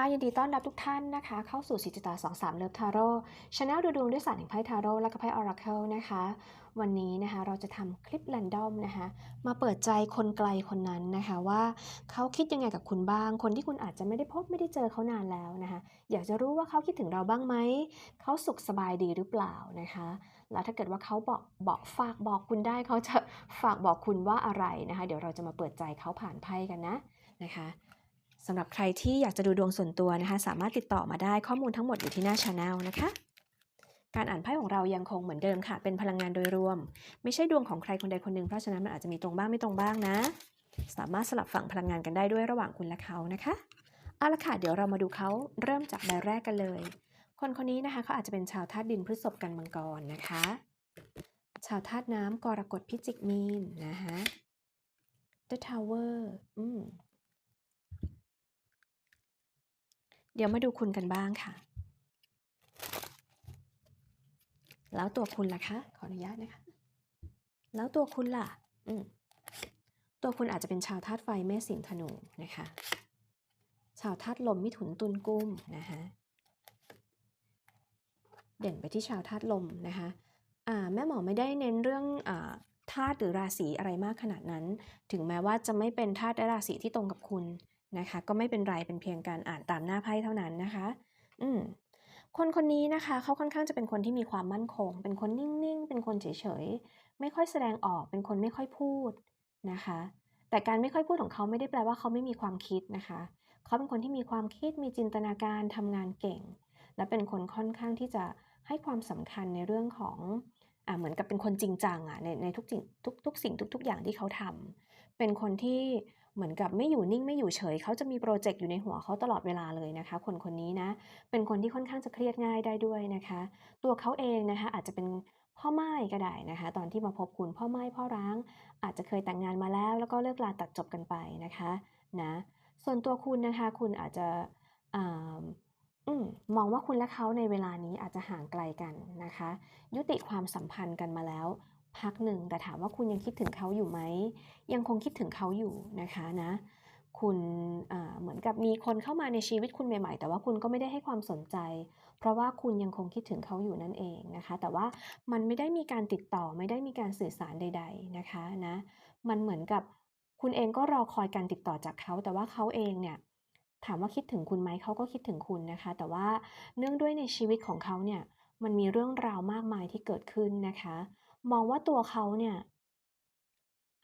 ะยินดีต้อนรับทุกท่านนะคะ เข้าสู่สิจิตา23เลิฟทาโร่ช anel ดูดวงด้วยศาสตร์แห่งไพ่ทาโร่และก็ไพ่ออราเคิลนะคะ วันนี้นะคะเราจะทำคลิปแรนดอมนะคะ มาเปิดใจคนไกลคนนั้นนะคะว่าเขาคิดยังไงกับคุณบ้าง คนที่คุณอาจจะไม่ได้พบไม่ได้เจอเขานานแล้วนะคะ อยากจะรู้ว่าเขาคิดถึงเราบ้างไหม เขาสุขสบายดีหรือเปล่านะคะ แล้วถ้าเกิดว่าเขาบอกบอกฝากบอกคุณได้เขาจะฝากบอกคุณว่าอะไรนะคะ เดี๋ยวเราจะมาเปิดใจเขาผ่านไพ่กันนะนะคะ สำหรับใครที่อยากจะดูดวงส่วนตัวนะคะ สามารถติดต่อมาได้ข้อมูลทั้งหมดอยู่ที่หน้าช anel นะคะ การอ่านไพ่ของเรายังคงเหมือนเดิมค่ะ เป็นพลังงานโดยรวม ไม่ใช่ดวงของใครคนใดคนหนึ่งเพราะฉะนั้นมันอาจจะมีตรงบ้างไม่ตรงบ้างนะ สามารถสลับฝั่งพลังงานกันได้ด้วยระหว่างคุณและเขานะคะเอาละค่ะเดี๋ยวเรามาดูเขาเริ่มจากใบแรกกันเลย คนคนนี้นะคะเขาอาจจะเป็นชาวธาตุดินพฤษภกันมังกรนะคะ ชาวธาตุน้ำกรกฎพิจิกมีนนะคะ The Tower อืม เดี๋ยวมาดูคุณกันบ้างค่ะ แล้วตัวคุณล่ะคะ ขออนุญาตนะคะ แล้วตัวคุณล่ะ อืมตัวคุณอาจจะเป็นชาวธาตุไฟเมษสิงห์ธนูนะคะ ชาวธาตุลมมิถุนตุลกุ้มนะคะเด่นไปที่ชาวธาตุลมนะคะอ่าแม่หมอไม่ได้เน้นเรื่องธาตุหรือราศีอะไรมากขนาดนั้น ถึงแม้ว่าจะไม่เป็นธาตุและราศีที่ตรงกับคุณ นะคะ ก็ไม่เป็นไรเป็นเพียงการอ่านตามหน้าไพ่เท่านั้นนะคะ อืมคนคนนี้นะคะเขาค่อนข้างจะเป็นคนที่มีความมั่นคง เป็นคนนิ่งๆ เป็นคนเฉยๆ ไม่ค่อยแสดงออก เป็นคนไม่ค่อยพูดนะคะ แต่การไม่ค่อยพูดของเขาไม่ได้แปลว่าเขาไม่มีความคิดนะคะ เขาเป็นคนที่มีความคิด มีจินตนาการทำงานเก่ง และเป็นคนค่อนข้างที่จะให้ความสำคัญในเรื่องของอ่าเหมือนกับเป็นคนจริงจังอะในในทุกสิ่งทุกทุกสิ่งทุก ๆ อย่างที่เขาทำเป็นคนที่ เหมือนกับไม่อยู่นิ่งไม่อยู่เฉย เขาจะมีโปรเจกต์อยู่ในหัวเขาตลอดเวลาเลยนะคะ คนคนนี้นะ เป็นคนที่ค่อนข้างจะเครียดง่ายได้ด้วยนะคะ ตัวเขาเองนะคะอาจจะเป็นพ่อไม้ก็ได้นะคะ ตอนที่มาพบคุณพ่อไม้พ่อร้าง อาจจะเคยแต่งงานมาแล้ว แล้วก็เลิกลาตัดจบกันไปนะคะนะส่วนตัวคุณนะคะคุณอาจจะอมมองว่าคุณและเขาในเวลานี้อาจจะห่างไกลกันนะคะ ยุติความสัมพันธ์กันมาแล้ว พักหนึ่ง แต่ถามว่าคุณยังคิดถึงเขาอยู่ไหม ยังคงคิดถึงเขาอยู่นะคะนะคุณเหมือนกับมีคนเข้ามาในชีวิตคุณใหม่ๆ แต่ว่าคุณก็ไม่ได้ให้ความสนใจ เพราะว่าคุณยังคงคิดถึงเขาอยู่นั่นเองนะคะ แต่ว่ามันไม่ได้มีการติดต่อไม่ได้มีการสื่อสารใด ๆนะคะนะมันเหมือนกับคุณเองก็รอคอยการติดต่อจากเขา แต่ว่าเขาเองเนี่ยถามว่าคิดถึงคุณไหมเขาก็คิดถึงคุณนะคะ แต่ว่าเนื่องด้วยในชีวิตของเขาเนี่ยมันมีเรื่องราวมากมายที่เกิดขึ้นนะคะ มองว่าตัวเขาเนี่ย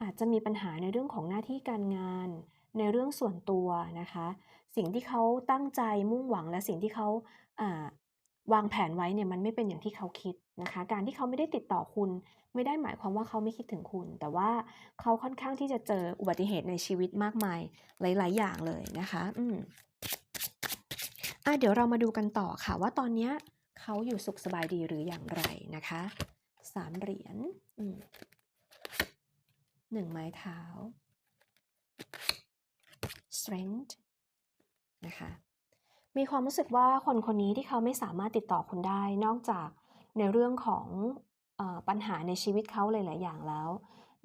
อาจจะมีปัญหาในเรื่องของหน้าที่การงาน ในเรื่องส่วนตัวนะคะ สิ่งที่เขาตั้งใจมุ่งหวังและสิ่งที่เขาวางแผนไว้เนี่ยมันไม่เป็นอย่างที่เขาคิดนะคะ การที่เขาไม่ได้ติดต่อคุณ ไม่ได้หมายความว่าเขาไม่คิดถึงคุณ แต่ว่าเขาค่อนข้างที่จะเจออุบัติเหตุในชีวิตมากมาย หลาย ๆ อย่างเลยนะคะ อืมอะเดี๋ยวเรามาดูกันต่อค่ะว่าตอนเนี้ยเขาอยู่สุขสบายดีหรืออย่างไรนะคะ สามเหรียญหนึ่งไม้เท้า strength นะคะมีความรู้สึกว่าคนคนนี้ที่เขาไม่สามารถติดต่อคุณได้ นอกจากในเรื่องของอปัญหาในชีวิตเขาหลาย ๆ อย่างแล้ว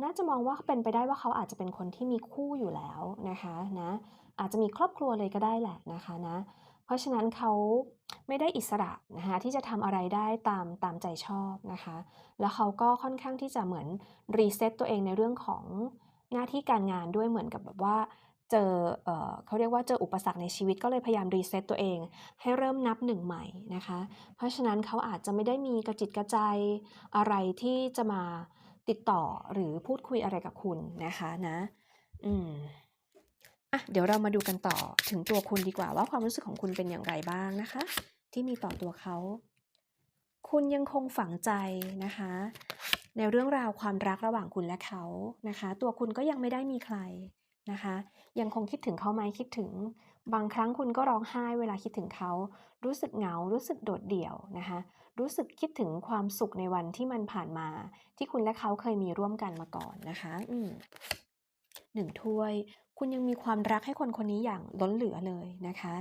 น่าจะมองว่าเป็นไปได้ว่าเขาอาจจะเป็นคนที่มีคู่อยู่แล้วนะคะนะอาจจะมีครอบครัวเลยก็ได้แหละนะคะนะ ราะฉะนั้นเขาไม่ได้อิสระนะคะที่จะทำอะไรได้ตามตามใจชอบนะคะ แล้วเขาก็ค่อนข้างที่จะเหมือนรีเซ็ตตัวเองในเรื่องของหน้าที่การงานด้วยเหมือนกับแบบว่าเจอเออเขาเรียกว่าเจออุปสรรคในชีวิตก็เลยพยายามรีเซ็ตตัวเอง ให้เริ่มนับหนึ่งใหม่นะคะ เพราะฉะนั้นเขาอาจจะไม่ได้มีกระจิตกระใจอะไรที่จะมาติดต่อหรือพูดคุยอะไรกับคุณนะคะนะ อืม อะเดี๋ยวเรามาดูกันต่อถึงตัวคุณดีกว่าว่าความรู้สึกของคุณเป็นอย่างไรบ้างนะคะ ที่มีต่อตัวเขา คุณยังคงฝังใจนะคะ ในเรื่องราวความรักระหว่างคุณและเขานะคะ ตัวคุณก็ยังไม่ได้มีใครนะคะ ยังคงคิดถึงเขาไหมคิดถึง บางครั้งคุณก็ร้องไห้เวลาคิดถึงเขา รู้สึกเหงา รู้สึกโดดเดี่ยวนะคะ รู้สึกคิดถึงความสุขในวันที่มันผ่านมา ที่คุณและเขาเคยมีร่วมกันมาก่อนนะคะ อืหนึ่งถ้วย คุณยังมีความรักให้คนคนนี้อย่างล้นเหลือเลยนะคะ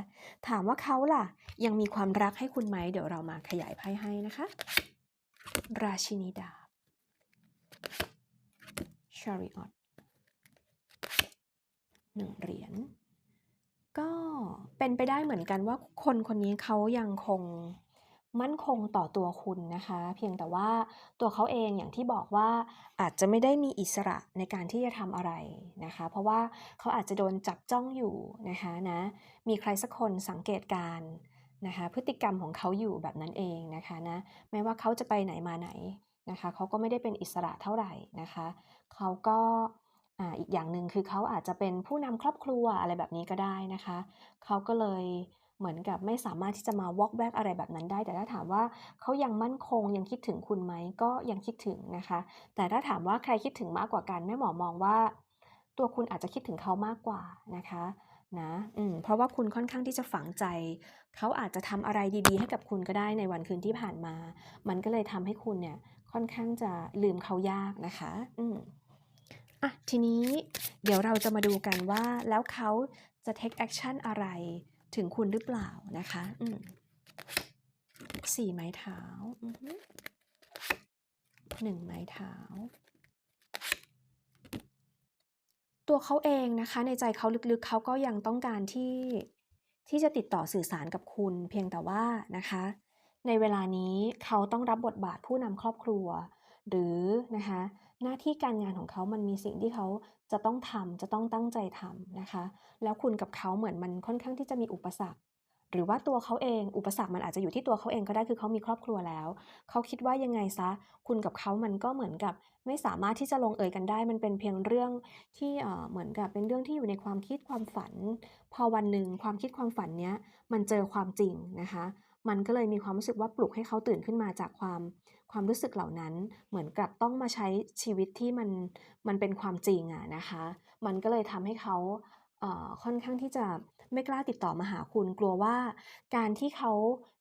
ถามว่าเขาล่ะ ยังมีความรักให้คุณไหม เดี๋ยวเรามาขยายไพ่ให้นะคะ ราชินีดาบชาริออตหนึ่งเหรียญ ก็เป็นไปได้เหมือนกันว่าคนคนนี้เขายังคง มั่นคงต่อตัวคุณนะคะ เพียงแต่ว่าตัวเขาเองอย่างที่บอกว่าอาจจะไม่ได้มีอิสระในการที่จะทำอะไรนะคะ เพราะว่าเขาอาจจะโดนจับจ้องอยู่นะคะนะมีใครสักคนสังเกตการนะคะพฤติกรรมของเขาอยู่แบบนั้นเองนะคะนะไม่ว่าเขาจะไปไหนมาไหนนะคะเขาก็ไม่ได้เป็นอิสระเท่าไหร่นะคะเขาก็อีกอย่างหนึ่งคือเขาอาจจะเป็นผู้นำครอบครัวอะไรแบบนี้ก็ได้นะคะเขาก็เลย เหมือนกับไม่สามารถที่จะมาวอกแวกอะไรแบบนั้นได้ แต่ถ้าถามว่าเขายังมั่นคงยังคิดถึงคุณไหมก็ยังคิดถึงนะคะ แต่ถ้าถามว่าใครคิดถึงมากกว่ากันแม่หมอมองว่า ตัวคุณอาจจะคิดถึงเขามากกว่านะคะนะอืมเพราะว่าคุณค่อนข้างที่จะฝังใจ เขาอาจจะทำอะไรดีๆ ให้กับคุณก็ได้ในวันคืนที่ผ่านมา มันก็เลยทำให้คุณเนี่ยค่อนข้างจะลืมเขายากนะคะ อืมอะทีนี้เดี๋ยวเราจะมาดูกันว่าแล้วเขาจะ take action อะไร ถึงคุณหรือเปล่านะคะสี่ไม้เท้าหนึ่งไม้เท้า ตัวเขาเองนะคะ ในใจเขาลึกๆเขาก็ยังต้องการที่ที่จะติดต่อสื่อสารกับคุณ เพียงแต่ว่านะคะ ในเวลานี้เขาต้องรับบทบาทผู้นำครอบครัว หรือนะคะ หน้าที่การงานของเขามันมีสิ่งที่เขาจะต้องทำจะต้องตั้งใจทำนะคะ แล้วคุณกับเขาเหมือนมันค่อนข้างที่จะมีอุปสรรค หรือว่าตัวเขาเอง อุปสรรคมันอาจจะอยู่ที่ตัวเขาเองก็ได้คือเขามีครอบครัวแล้ว เขาคิดว่ายังไงซะ คุณกับเขามันก็เหมือนกับ ไม่สามารถที่จะลงเอยกันได้ มันเป็นเพียงเรื่องที่เอ่อเหมือนกับเป็นเรื่องที่อยู่ในความคิดความฝัน พอวันหนึ่งความคิดความฝันเนี้ยมันเจอความจริงนะคะ มันก็เลยมีความรู้สึกว่าปลุกให้เขาตื่นขึ้นมาจากความ ความรู้สึกเหล่านั้นเหมือนกับต้องมาใช้ชีวิตที่มันมันเป็นความจริงอะนะคะ มันก็เลยทำให้เขาค่อนข้างที่จะไม่กล้าติดต่อมาหาคุณกลัวว่า การที่เขา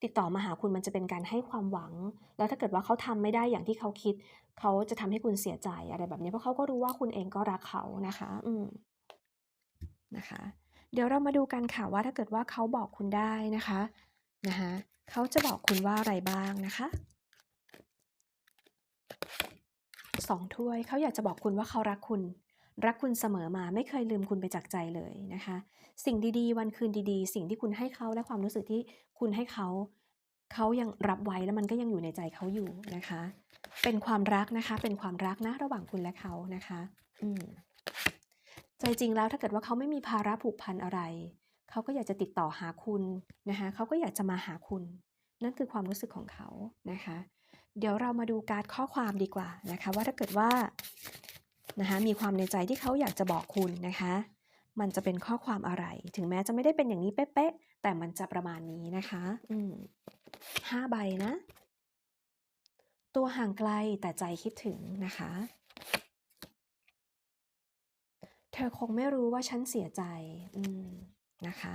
ติดต่อมาหาคุณมันจะเป็นการให้ความหวัง แล้วถ้าเกิดว่าเขาทำไม่ได้อย่างที่เขาคิด เขาจะทำให้คุณเสียใจอะไรแบบนี้เพราะเขาก็รู้ว่าคุณเองก็รักเขานะคะ อืมนะคะ เดี๋ยวเรามาดูกันค่ะว่าถ้าเกิดว่าเขาบอกคุณได้นะคะนะคะเขาจะบอกคุณว่าอะไรบ้างนะคะ สองถ้วยเขาอยากจะบอกคุณว่าเขารักคุณ รักคุณเสมอมาไม่เคยลืมคุณไปจากใจเลยนะคะ สิ่งดีๆ วันคืนดีๆ สิ่งที่คุณให้เขาและความรู้สึกที่คุณให้เขาเขายังรับไว้แล้วมันก็ยังอยู่ในใจเขาอยู่นะคะ เป็นความรักนะคะ เป็นความรักนะระหว่างคุณและเขานะคะอืมใจจริงแล้วถ้าเกิดว่าเขาไม่มีภาระผูกพันอะไร เขาก็อยากจะติดต่อหาคุณนะคะเขาก็อยากจะมาหาคุณ นั่นคือความรู้สึกของเขานะคะ เดี๋ยวเรามาดูการ์ดข้อความดีกว่านะคะ ว่าถ้าเกิดว่านะคะมีความในใจที่เขาอยากจะบอกคุณนะคะ มันจะเป็นข้อความอะไร ถึงแม้จะไม่ได้เป็นอย่างนี้เป๊ะๆแต่มันจะประมาณนี้นะคะ อืมห้าใบนะ ตัวห่างไกลแต่ใจคิดถึงนะคะ เธอคงไม่รู้ว่าฉันเสียใจ อืมนะคะ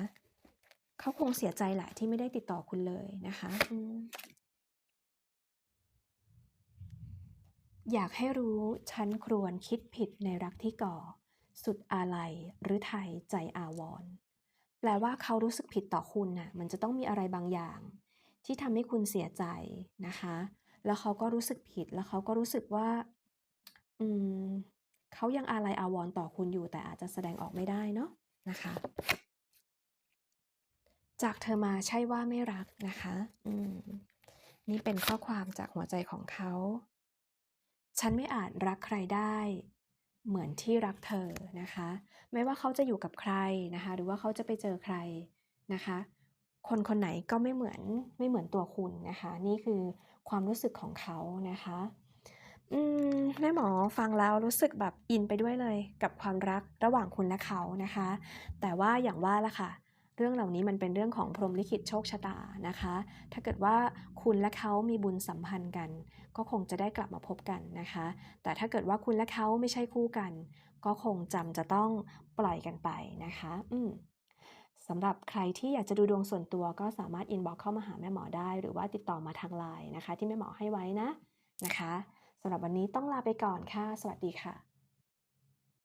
เขาคงเสียใจแหละที่ไม่ได้ติดต่อคุณเลยนะคะ อยากให้รู้ฉันครวญคิดผิดในรักที่ก่อ สุดอาลัยหรือไทยใจอาวรแปลว่าเขารู้สึกผิดต่อคุณน่ะมันจะต้องมีอะไรบางอย่าง ที่ทำให้คุณเสียใจนะคะ แล้วเขาก็รู้สึกผิดแล้วเขาก็รู้สึกว่า อืมเขายังอาลัยอาวรต่อคุณอยู่แต่อาจจะแสดงออกไม่ได้เนาะนะคะ จากเธอมาใช่ว่าไม่รักนะคะ อืมนี่เป็นข้อความจากหัวใจของเขา ฉันไม่อาจรักใครได้ เหมือนที่รักเธอนะคะ ไม่ว่าเขาจะอยู่กับใครนะคะ หรือว่าเขาจะไปเจอใครนะคะ คนคนไหนก็ไม่เหมือนไม่เหมือนตัวคุณนะคะ นี่คือความรู้สึกของเขานะคะอืมแม่หมอฟังแล้วรู้สึกแบบอินไปด้วยเลยกับความรักระหว่างคุณและเขานะคะ แต่ว่าอย่างว่าละค่ะ เรื่องเหล่านี้มันเป็นเรื่องของพรหมลิขิตโชคชะตานะคะ ถ้าเกิดว่าคุณและเขามีบุญสัมพันธ์กัน ก็คงจะได้กลับมาพบกันนะคะ แต่ถ้าเกิดว่าคุณและเขาไม่ใช่คู่กัน ก็คงจำจะต้องปล่อยกันไปนะคะ อืมสำหรับใครที่อยากจะดูดวงส่วนตัวก็สามารถอินบ็อกเข้ามาหาแม่หมอได้ หรือว่าติดต่อมาทางไลน์นะคะ ที่แม่หมอให้ไว้นะนะคะสำหรับวันนี้ต้องลาไปก่อนค่ะ สวัสดีค่ะ